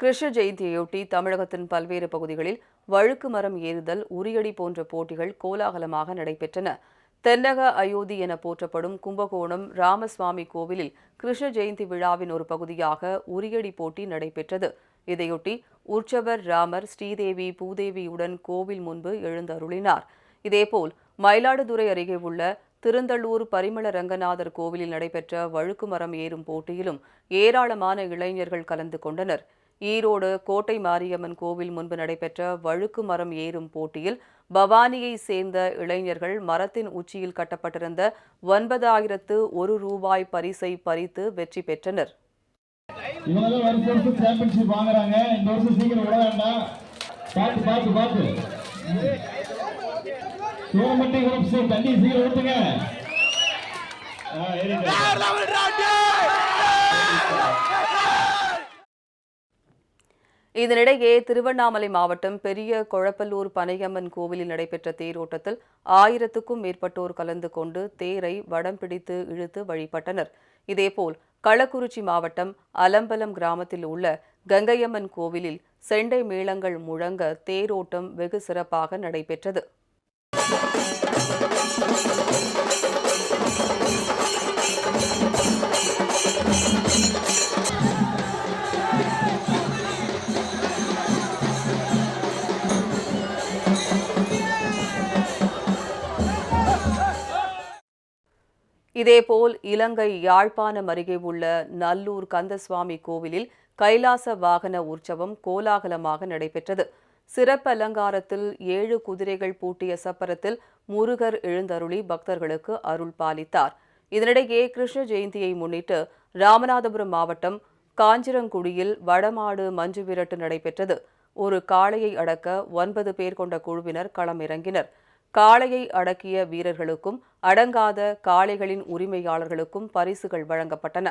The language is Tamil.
கிருஷ்ண ஜெயந்தியையொட்டி தமிழகத்தின் பல்வேறு பகுதிகளில் வழுக்கு மரம் ஏறுதல் உரியடி போன்ற போட்டிகள் கோலாகலமாக நடைபெற்றன. தென்னக அயோத்தி என போற்றப்படும் கும்பகோணம் ராமசுவாமி கோவிலில் கிருஷ்ண ஜெயந்தி விழாவின் ஒரு பகுதியாக உரியடி போட்டி நடைபெற்றது. இதையொட்டி உற்சவர் ராமர் ஸ்ரீதேவி பூதேவியுடன் கோவில் முன்பு எழுந்தருளினார். இதேபோல் மயிலாடுதுறை அருகே உள்ள திருந்தள்ளூர் பரிமள ரங்கநாதர் கோவிலில் நடைபெற்ற வழுக்கு மரம் ஏறும் போட்டியிலும் ஏராளமான இளைஞர்கள் கலந்து கொண்டனர். ஈரோடு கோட்டை மாரியம்மன் கோவில் முன்பு நடைபெற்ற வழுக்கு மரம் ஏறும் போட்டியில் பவானியை சேர்ந்த இளைஞர்கள் மரத்தின் உச்சியில் கட்டப்பட்டிருந்த ஒன்பதாயிரத்து ஒரு ரூபாய் பரிசை பறித்து வெற்றி பெற்றனர். இவங்க இதனிடையே திருவண்ணாமலை மாவட்டம் பெரிய கொழப்பல்லூர் பனையம்மன் கோவிலில் நடைபெற்ற தேரோட்டத்தில் ஆயிரத்துக்கும் மேற்பட்டோர் கலந்து கொண்டு தேரை வடம் பிடித்து இழுத்து வழிபட்டனர். இதேபோல் கள்ளக்குறிச்சி மாவட்டம் அலம்பலம் கிராமத்தில் உள்ள கங்கையம்மன் கோவிலில் செண்டை மேளங்கள் முழங்க தேரோட்டம் வெகு சிறப்பாக நடைபெற்றது. இதேபோல் இலங்கை யாழ்ப்பாணம் அருகே உள்ள நல்லூர் கந்தசுவாமி கோவிலில் கைலாச வாகன உற்சவம் கோலாகலமாக நடைபெற்றது. சிறப்பு அலங்காரத்தில் ஏழு குதிரைகள் பூட்டிய சப்பரத்தில் முருகர் எழுந்தருளி பக்தர்களுக்கு அருள் பாலித்தார். இதனிடையே கிருஷ்ண ஜெயந்தியை முன்னிட்டு ராமநாதபுரம் மாவட்டம் காஞ்சிரங்குடியில் வடமாடு மஞ்சு விரட்டு நடைபெற்றது. ஒரு காளையை அடக்க ஒன்பது பேர் கொண்ட குழுவினர் களமிறங்கினர். காளையை அடக்கிய வீரர்களுக்கும் அடங்காத காளைகளின் உரிமையாளர்களுக்கும் பரிசுகள் வழங்கப்பட்டன.